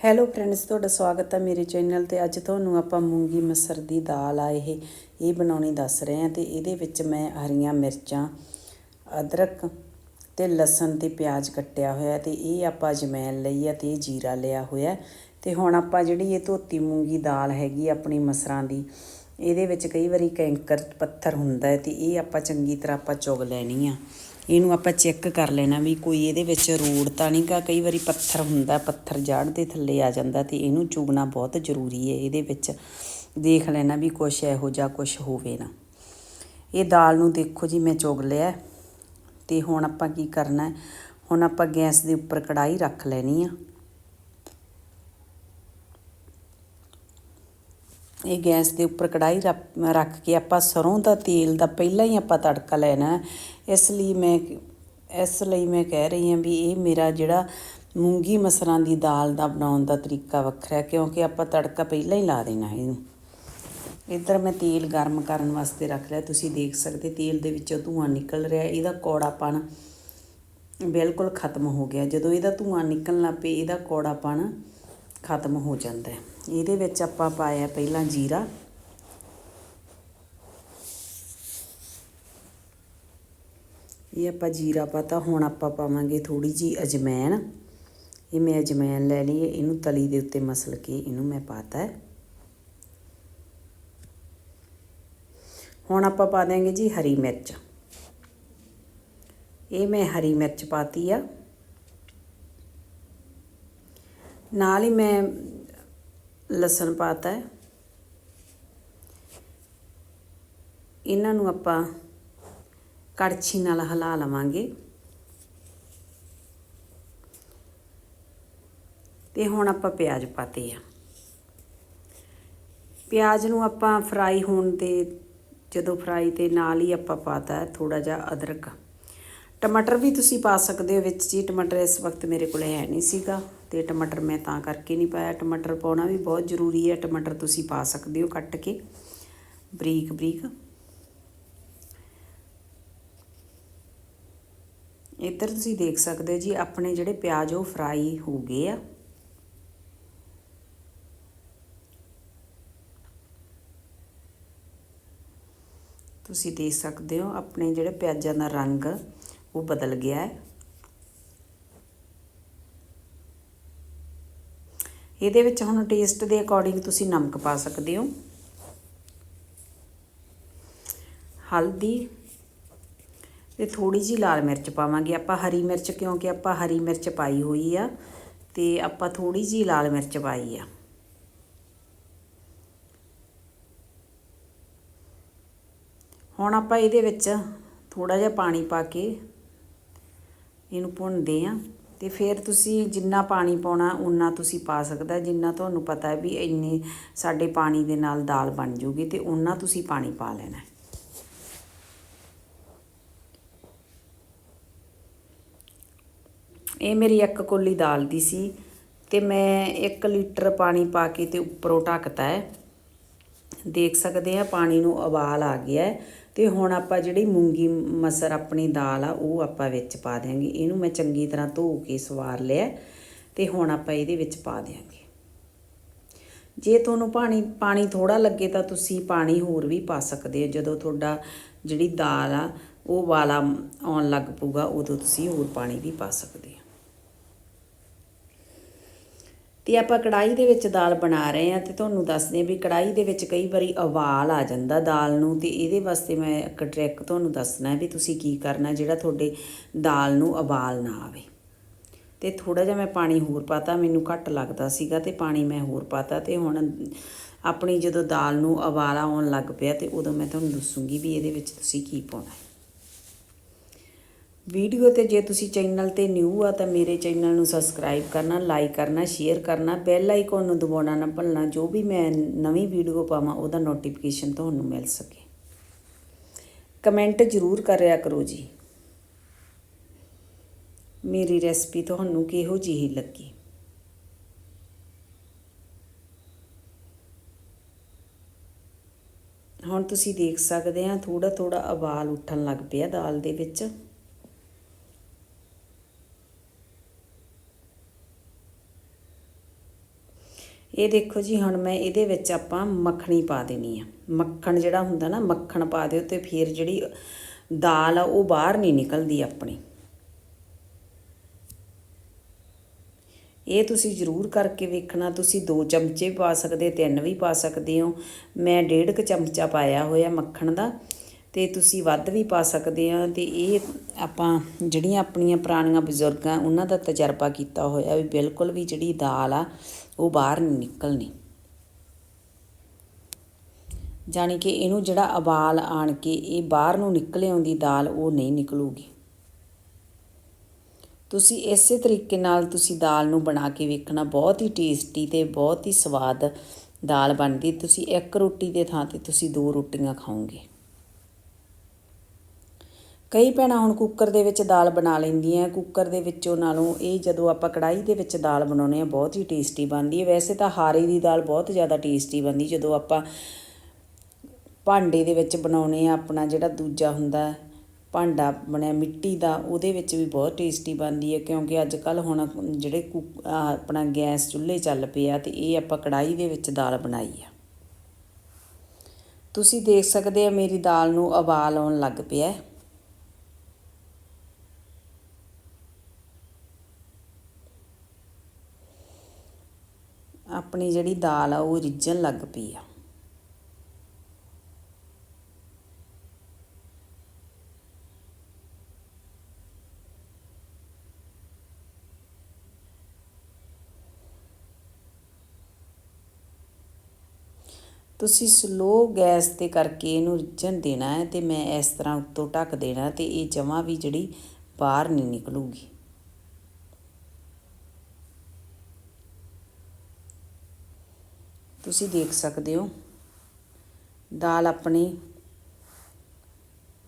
Hello friends ਤੁਹਾਡਾ ਸਵਾਗਤ ਹੈ ਮੇਰੇ ਚੈਨਲ ਤੇ। ਅੱਜ ਤੁਹਾਨੂੰ ਆਪਾਂ ਮੂੰਗੀ ਮਸਰ ਦੀ ਦਾਲ ਆ ਇਹ ਇਹ ਬਣਾਉਣੀ ਦੱਸ ਰਹੇ ਹਾਂ ਤੇ ਇਹਦੇ ਵਿੱਚ ਮੈਂ ਹਰੀਆਂ ਮਿਰਚਾਂ, ਅਦਰਕ ਤੇ ਲਸਣ ਤੇ ਪਿਆਜ਼ ਕੱਟਿਆ ਹੋਇਆ ਤੇ ਇਹ ਆਪਾਂ ਜਮੈਨ ਲਈ ਆ ਤੇ ਇਹ ਜੀਰਾ ਲਿਆ ਹੋਇਆ। ਤੇ ਹੁਣ ਆਪਾਂ ਜਿਹੜੀ ਇਹ ਧੋਤੀ ਮੂੰਗੀ ਦਾਲ ਹੈਗੀ ਆਪਣੀ ਮਸਰਾਂ ਦੀ, ਇਹਦੇ ਵਿੱਚ ਕਈ ਵਾਰੀ ਕੈਂਕਰ ਪੱਥਰ ਹੁੰਦਾ ਹੈ ਤੇ ਇਹ ਆਪਾਂ ਚੰਗੀ ਤਰ੍ਹਾਂ ਆਪਾਂ ਚੁਗ ਲੈਣੀ ਆ। ਇਹਨੂੰ ਆਪਾਂ ਚੈੱਕ ਕਰ ਲੈਣਾ ਵੀ ਕੋਈ ਇਹਦੇ ਵਿੱਚ ਰੋੜ ਤਾਂ ਨਹੀਂ ਗਾ, ਕਈ ਵਾਰੀ ਪੱਥਰ ਹੁੰਦਾ, ਪੱਥਰ ਜੜ ਦੇ ਥੱਲੇ ਆ ਜਾਂਦਾ ਤੇ ਇਹਨੂੰ ਚੁਗਣਾ ਬਹੁਤ ਜ਼ਰੂਰੀ ਹੈ, ਇਹਦੇ ਵਿੱਚ ਦੇਖ ਲੈਣਾ ਵੀ ਕੁਛ ਇਹੋ ਜਿਹਾ ਕੁਛ ਹੋਵੇ ਨਾ। ਇਹ ਦਾਲ ਨੂੰ ਦੇਖੋ ਜੀ, ਮੈਂ ਚੁਗ ਲਿਆ ਤੇ ਹੁਣ ਆਪਾਂ ਕੀ ਕਰਨਾ ਹੁਣ ਆਪਾਂ ਗੈਸ ਦੇ ਉੱਪਰ ਕੜਾਈ ਰੱਖ ਲੈਣੀ ਆ। ਇਹ ਗੈਸ ਦੇ ਉੱਪਰ ਕੜਾਈ ਰੱਖ ਕੇ ਆਪਾਂ ਸਰੋਂ ਦਾ ਤੇਲ ਦਾ ਪਹਿਲਾਂ ਹੀ ਆਪਾਂ ਤੜਕਾ ਲੈਣਾ ਇਸ ਲਈ ਮੈਂ ਇਸ ਲਈ ਮੈਂ ਕਹਿ ਰਹੀ ਹਾਂ ਵੀ ਇਹ ਮੇਰਾ ਜਿਹੜਾ ਮੂੰਗੀ ਮਸਰਾਂ ਦੀ ਦਾਲ ਦਾ ਬਣਾਉਣ ਦਾ ਤਰੀਕਾ ਵੱਖਰਾ ਹੈ, ਕਿਉਂਕਿ ਆਪਾਂ ਤੜਕਾ ਪਹਿਲਾਂ ਹੀ ਲਾ ਦੇਣਾ ਇਹਨੂੰ। ਇੱਧਰ ਮੈਂ ਤੇਲ ਗਰਮ ਕਰਨ ਵਾਸਤੇ ਰੱਖ ਲਿਆ। ਤੁਸੀਂ ਦੇਖ ਸਕਦੇ ਤੇਲ ਦੇ ਵਿੱਚੋਂ ਧੂਆਂ ਨਿਕਲ ਰਿਹਾ ਇਹਦਾ ਕੌੜਾਪਣ ਬਿਲਕੁਲ ਖਤਮ ਹੋ ਗਿਆ। ਜਦੋਂ ਇਹਦਾ ਧੂਆਂ ਨਿਕਲਣ ਲੱਗ ਪਏ, ਇਹਦਾ ਕੌੜਾਪਣ ਖਤਮ ਹੋ ਜਾਂਦਾ ਹੈ। ਇਹਦੇ ਵਿੱਚ ਆਪਾਂ ਪਾਇਆ ਪਹਿਲਾਂ ਜੀਰਾ। ਇਹ ਆਪਾਂ ਜੀਰਾ ਪਾਤਾ, ਹੁਣ ਆਪਾਂ ਪਾਵਾਂਗੇ ਥੋੜੀ ਜੀ ਅਜਮੈਨ। ਇਹ ਮੈਂ ਅਜਮੈਨ ਲੈ ਲਈ ਇਹਨੂੰ ਤਲੀ ਦੇ ਉੱਤੇ ਮਸਲ ਕੇ ਇਹਨੂੰ ਮੈਂ ਪਾਤਾ ਹੈ। ਹੁਣ ਆਪਾਂ ਪਾ ਦਾਂਗੇ ਜੀ ਹਰੀ ਮਿਰਚ। ਇਹ ਮੈਂ ਹਰੀ ਮਿਰਚ ਪਾਤੀ ਆ। ਨਾਲ ਹੀ ਮੈਂ ਲਸਣ ਪਾਤਾ ਹੈ। ਇਹਨਾਂ ਨੂੰ ਆਪਾਂ ਕੜਛੀ ਨਾਲ ਹਿਲਾ ਲਵਾਂਗੇ। ਤੇ ਹੁਣ ਆਪਾਂ ਪਿਆਜ਼ ਪਾਤੇ ਆ। ਪਿਆਜ਼ ਨੂੰ ਆਪਾਂ ਫਰਾਈ ਹੋਣ ਤੇ, ਜਦੋਂ ਫਰਾਈ ਤੇ ਨਾਲ ਹੀ ਆਪਾਂ ਪਾਤਾ ਥੋੜਾ ਜਿਹਾ ਅਦਰਕ। ਟਮਾਟਰ ਵੀ ਤੁਸੀਂ ਪਾ ਸਕਦੇ ਹੋ ਵਿੱਚ ਜੀ, ਟਮਾਟਰ ਇਸ ਵਕਤ ਮੇਰੇ ਕੋਲ ਹੈ ਨਹੀਂ ਸੀਗਾ। ਤੇ ਟਮਾਟਰ ਮੈਂ ਤਾਂ ਕਰਕੇ ਨਹੀਂ ਪਾਇਆ। ਟਮਾਟਰ ਪਾਉਣਾ ਵੀ ਬਹੁਤ ਜ਼ਰੂਰੀ ਹੈ। ਟਮਾਟਰ ਤੁਸੀਂ ਪਾ ਸਕਦੇ ਹੋ ਕੱਟ ਕੇ। ਬਰੀਕ ਬਰੀਕ। ਇੱਧਰ ਤੁਸੀਂ ਦੇਖ ਸਕਦੇ ਹੋ ਜੀ, ਆਪਣੇ ਜਿਹੜੇ ਪਿਆਜ਼ ਉਹ ਫਰਾਈ ਹੋ ਗਏ ਆ। ਤੁਸੀਂ ਦੇਖ ਸਕਦੇ ਹੋ, ਆਪਣੇ ਜਿਹੜੇ ਪਿਆਜ਼ਾਂ ਦਾ ਰੰਗ ਉਹ ਬਦਲ ਗਿਆ ਹੈ। ਇਹਦੇ ਵਿੱਚ ਹੁਣ ਟੇਸਟ ਦੇ ਅਕੋਰਡਿੰਗ ਤੁਸੀਂ ਨਮਕ ਪਾ ਸਕਦੇ ਹੋ। ਹਲਦੀ ਤੇ ਥੋੜੀ ਜੀ ਲਾਲ ਮਿਰਚ ਪਾਵਾਂਗੇ ਆਪਾਂ, ਹਰੀ ਮਿਰਚ ਕਿਉਂਕਿ ਆਪਾਂ ਹਰੀ ਮਿਰਚ ਪਾਈ ਹੋਈ ਆ ਤੇ ਆਪਾਂ ਥੋੜੀ ਜੀ ਲਾਲ ਮਿਰਚ ਪਾਈ ਆ। ਹੁਣ ਆਪਾਂ ਇਹਦੇ ਵਿੱਚ ਥੋੜਾ ਜਿਹਾ ਪਾਣੀ ਪਾ ਕੇ ਇਹਨੂੰ ਭੁੰਨਦੇ ਆ। ਤੇ ਫਿਰ ਤੁਸੀਂ ਜਿੰਨਾ ਪਾਣੀ ਪਾਉਣਾ ਉਨਾ ਤੁਸੀਂ ਪਾ ਸਕਦਾ। ਜਿੰਨਾ ਤੁਹਾਨੂੰ ਪਤਾ ਹੈ ਵੀ ਇੰਨੇ ਸਾਡੇ ਪਾਣੀ ਦੇ ਨਾਲ ਦਾਲ ਬਣ ਜੂਗੀ ਤੇ ਉਨਾ ਤੁਸੀਂ ਪਾਣੀ ਪਾ ਲੈਣਾ ਇਹ ਮੇਰੀ ਇੱਕ ਕੋਲੀ ਦਾਲ ਦੀ ਸੀ ਤੇ ਮੈਂ 1 ਲੀਟਰ ਪਾਣੀ ਪਾ ਕੇ ਤੇ ਉੱਪਰੋਂ ਢੱਕਤਾ ਹੈ। ਦੇਖ ਸਕਦੇ ਆ, ਪਾਣੀ ਨੂੰ ਉਬਾਲ ਆ ਗਿਆ ਹੈ। ਤੇ ਹੁਣ ਆਪਾਂ ਜਿਹੜੀ ਮੂੰਗੀ ਮਸਰ ਆਪਣੀ ਦਾਲ ਆ, ਉਹ ਆਪਾਂ ਵਿੱਚ ਪਾ ਦਿਆਂਗੇ। ਇਹਨੂੰ ਮੈਂ ਚੰਗੀ ਤਰ੍ਹਾਂ ਧੋ ਕੇ ਸਵਾਰ ਲਿਆ ਤੇ ਹੁਣ ਆਪਾਂ ਇਹਦੇ ਵਿੱਚ ਪਾ ਦਿਆਂਗੇ। ਜੇ ਤੁਹਾਨੂੰ ਪਾਣੀ ਪਾਣੀ ਥੋੜਾ ਲੱਗੇ ਤਾਂ ਤੁਸੀਂ ਪਾਣੀ ਹੋਰ ਵੀ ਪਾ ਸਕਦੇ ਹੋ। ਜਦੋਂ ਤੁਹਾਡਾ ਜਿਹੜੀ ਦਾਲ ਆ, ਉਹ ਵਾਲਾ ਆਉਣ ਲੱਗ ਪੂਗਾ ਉਦੋਂ ਤੁਸੀਂ ਹੋਰ ਪਾਣੀ ਵੀ ਪਾ ਸਕਦੇ ਹੋ ਤੇ ਆਪਾਂ ਕੜਾਈ ਦੇ ਵਿੱਚ ਦਾਲ ਬਣਾ ਰਹੇ ਆ ਤੇ ਤੁਹਾਨੂੰ ਦੱਸਦੇ ਵੀ ਕੜਾਈ ਦੇ ਵਿੱਚ ਕਈ ਵਾਰੀ ਉਬਾਲ ਆ ਜਾਂਦਾ ਦਾਲ ਨੂੰ ਤੇ ਇਹਦੇ ਵਾਸਤੇ ਮੈਂ ਇੱਕ ਟ੍ਰਿਕ ਤੁਹਾਨੂੰ ਦੱਸਣਾ ਵੀ ਤੁਸੀਂ ਕੀ ਕਰਨਾ ਜਿਹੜਾ ਤੁਹਾਡੇ ਦਾਲ ਨੂੰ ਉਬਾਲ ਨਾ ਆਵੇ। ਤੇ ਥੋੜਾ ਜਿਹਾ ਮੈਂ ਪਾਣੀ ਹੋਰ ਪਾਤਾ, ਮੈਨੂੰ ਘੱਟ ਲੱਗਦਾ ਸੀਗਾ ਤੇ ਪਾਣੀ ਮੈਂ ਹੋਰ ਪਾਤਾ ਤੇ ਹੁਣ ਆਪਣੀ ਜਦੋਂ ਦਾਲ ਨੂੰ ਉਬਾਲ ਆਉਣ ਲੱਗ ਪਿਆ ਤੇ ਉਦੋਂ ਮੈਂ ਤੁਹਾਨੂੰ ਦੱਸੂਗੀ ਵੀ ਇਹਦੇ ਵਿੱਚ ਤੁਸੀਂ ਕੀ ਪਾਉਣਾ ਹੈ। ਵੀਡੀਓ ਤੇ ਜੇ ਤੁਸੀਂ ਚੈਨਲ ਤੇ ਨਿਊ ਆ ਤਾਂ ਮੇਰੇ ਚੈਨਲ ਨੂੰ ਸਬਸਕ੍ਰਾਈਬ ਕਰਨਾ ਲਾਈਕ ਕਰਨਾ ਸ਼ੇਅਰ ਕਰਨਾ ਬੈਲ ਆਈਕਨ ਨੂੰ ਦਬਾਉਣਾ ਨਾ ਭੁੱਲਣਾ, ਜੋ ਵੀ ਮੈਂ ਨਵੀਂ ਵੀਡੀਓ ਪਾਵਾਂ ਉਹਦਾ ਨੋਟੀਫਿਕੇਸ਼ਨ ਤੁਹਾਨੂੰ ਮਿਲ ਸਕੇ। ਕਮੈਂਟ ਜ਼ਰੂਰ ਕਰਿਆ ਕਰੋ ਜੀ। ਮੇਰੀ ਰੈਸਪੀ ਤੁਹਾਨੂੰ ਕਿਹੋ ਜਿਹੀ ਲੱਗੀ? ਹੁਣ ਤੁਸੀਂ ਦੇਖ ਸਕਦੇ ਆ ਥੋੜਾ ਥੋੜਾ ਉਬਾਲ ਉੱਠਣ ਲੱਗ ਪਿਆ ਦਾਲ ਦੇ ਵਿੱਚ। ਇਹ ਦੇਖੋ ਜੀ, ਹੁਣ ਮੈਂ ਇਹਦੇ ਵਿੱਚ ਆਪਾਂ ਮੱਖਣੀ ਪਾ ਦੇਣੀ ਆ। ਮੱਖਣ ਜਿਹੜਾ ਹੁੰਦਾ ਨਾ, ਮੱਖਣ ਪਾ ਦਿਓ ਤੇ ਫਿਰ ਜਿਹੜੀ ਦਾਲ ਆ, ਉਹ ਬਾਹਰ ਨਹੀਂ ਨਿਕਲਦੀ ਆਪਣੀ। ਇਹ ਤੁਸੀਂ ਜ਼ਰੂਰ ਕਰਕੇ ਵੇਖਣਾ। ਤੁਸੀਂ 2 ਚਮਚੇ ਵੀ ਪਾ ਸਕਦੇ, ਤਿੰਨ ਵੀ ਪਾ ਸਕਦੇ ਹੋ। ਮੈਂ ਡੇਢ ਕੁ ਚਮਚਾ ਪਾਇਆ ਹੋਇਆ ਮੱਖਣ ਦਾ। ਤੇ ਤੁਸੀਂ ਵੱਧ ਵੀ ਪਾ ਸਕਦੇ ਆ ਤੇ ਇਹ ਆਪਾਂ ਜਿਹੜੀਆਂ ਆਪਣੀਆਂ ਪੁਰਾਣੀਆਂ ਬਜ਼ੁਰਗਾਂ, ਉਹਨਾਂ ਦਾ ਤਜਰਬਾ ਕੀਤਾ ਹੋਇਆ ਵੀ ਬਿਲਕੁਲ ਵੀ ਜਿਹੜੀ ਦਾਲ ਆ, ਉਹ ਬਾਹਰ ਨਹੀਂ ਨਿਕਲਣੀ। ਜਾਣੀ ਕਿ ਇਹਨੂੰ ਜਿਹੜਾ ਉਬਾਲ ਆਣ ਕੇ ਇਹ ਬਾਹਰ ਨੂੰ ਨਿਕਲੇ ਆਉਂਦੀ ਦਾਲ, ਉਹ ਨਹੀਂ ਨਿਕਲੂਗੀ। ਤੁਸੀਂ ਇਸੇ ਤਰੀਕੇ ਨਾਲ ਤੁਸੀਂ ਦਾਲ ਨੂੰ ਬਣਾ ਕੇ ਵੇਖਣਾ, ਬਹੁਤ ਹੀ ਟੇਸਟੀ ਤੇ ਬਹੁਤ ਹੀ ਸਵਾਦ ਦਾਲ ਬਣਦੀ। ਤੁਸੀਂ ਇੱਕ ਰੋਟੀ ਦੇ ਥਾਂ ਤੇ ਤੁਸੀਂ ਦੋ ਰੋਟੀਆਂ ਖਾਓਗੇ। ਕਈ ਭੈਣਾਂ ਹੁਣ ਕੁੱਕਰ ਦੇ ਵਿੱਚ ਦਾਲ ਬਣਾ ਲੈਂਦੀਆਂ, ਕੁੱਕਰ ਦੇ ਵਿੱਚੋਂ ਨਾਲੋਂ ਇਹ ਜਦੋਂ ਆਪਾਂ ਕੜਾਈ ਦੇ ਵਿੱਚ ਦਾਲ ਬਣਾਉਂਦੇ ਆ ਬਹੁਤ ਹੀ ਟੇਸਟੀ ਬਣਦੀ ਹੈ। ਵੈਸੇ ਤਾਂ ਹਾਰੇ ਦੀ ਦਾਲ ਬਹੁਤ ਜ਼ਿਆਦਾ ਟੇਸਟੀ ਬਣਦੀ, ਜਦੋਂ ਆਪਾਂ ਭਾਂਡੇ ਦੇ ਵਿੱਚ ਬਣਾਉਣੇ ਆ ਆਪਣਾ ਜਿਹੜਾ ਦੂਜਾ ਹੁੰਦਾ, ਭਾਂਡਾ ਬਣਿਆ ਮਿੱਟੀ ਦਾ, ਉਹਦੇ ਵਿੱਚ ਵੀ ਬਹੁਤ ਟੇਸਟੀ ਬਣਦੀ ਹੈ, ਕਿਉਂਕਿ ਅੱਜ ਕੱਲ ਹੁਣ ਜਿਹੜੇ ਕੁ- ਆਪਣਾ ਗੈਸ ਚੁੱਲ੍ਹੇ ਚੱਲ ਪਏ ਆ ਤੇ ਇਹ ਆਪਾਂ ਕੜਾਈ ਦੇ ਵਿੱਚ ਦਾਲ ਬਣਾਈ ਆ। ਤੁਸੀਂ ਦੇਖ ਸਕਦੇ ਆ ਮੇਰੀ ਦਾਲ ਨੂੰ ਉਬਾਲ ਆਉਣ ਲੱਗ ਪਿਆ ਆਪਣੀ ਜਿਹੜੀ ਦਾਲ ਆ, ਉਹ ਰਿੱਝਣ ਲੱਗ ਪਈ ਆ। ਤੁਸੀਂ ਸਲੋ ਗੈਸ ਤੇ ਕਰਕੇ ਇਹਨੂੰ ਰਿੱਝਣ ਦੇਣਾ ਹੈ ਤੇ ਮੈਂ ਇਸ ਤਰ੍ਹਾਂ ਉੱਤੋਂ ਢੱਕ ਦੇਣਾ ਤੇ ਇਹ ਜਮਾਂ ਵੀ ਜਿਹੜੀ ਬਾਹਰ ਨਹੀਂ ਨਿਕਲੂਗੀ। ਤੁਸੀਂ ਦੇਖ ਸਕਦੇ ਹੋ। ਦਾਲ ਆਪਣੀ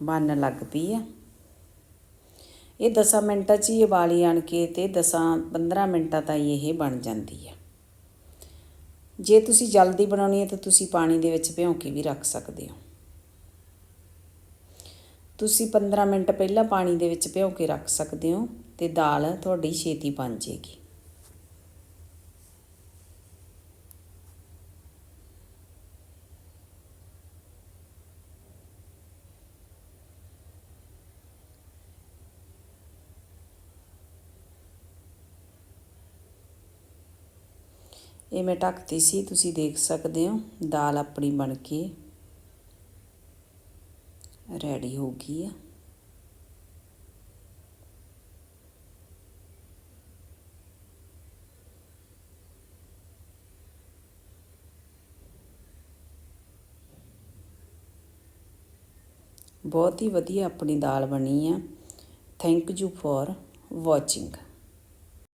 ਬਣਨ ਲੱਗ ਪਈ ਆ। ਇਹ 10 ਮਿੰਟਾਂ 'ਚ ਹੀ ਉਬਾਲੀ ਆਣ ਕੇ ਤੇ 10 15 ਮਿੰਟਾਂ ਤਾਈਂ ਇਹ ਬਣ ਜਾਂਦੀ ਹੈ ਜੇ ਤੁਸੀਂ ਜਲਦੀ ਬਣਾਉਣੀ ਹੈ ਤਾਂ ਤੁਸੀਂ ਪਾਣੀ ਦੇ ਵਿੱਚ ਭਿਉਂ ਕੇ ਵੀ ਰੱਖ ਸਕਦੇ ਹੋ। ਤੁਸੀਂ 15 ਮਿੰਟ ਪਹਿਲਾਂ ਪਾਣੀ ਦੇ ਵਿੱਚ ਭਿਉਂ ਕੇ ਰੱਖ ਸਕਦੇ ਹੋ ਤੇ ਦਾਲ ਤੁਹਾਡੀ ਛੇਤੀ ਬਣ ਜੇਗੀ। ਇਹ ਮੈਂ ਢੱਕਤੀ ਸੀ, ਤੁਸੀਂ ਦੇਖ ਸਕਦੇ ਹੋ, ਦਾਲ ਆਪਣੀ ਬਣ ਕੇ ਰੈਡੀ ਹੋ ਗਈ ਆ। ਬਹੁਤ ਹੀ ਵਧੀਆ ਆਪਣੀ ਦਾਲ ਬਣੀ ਆ। Thank you for watching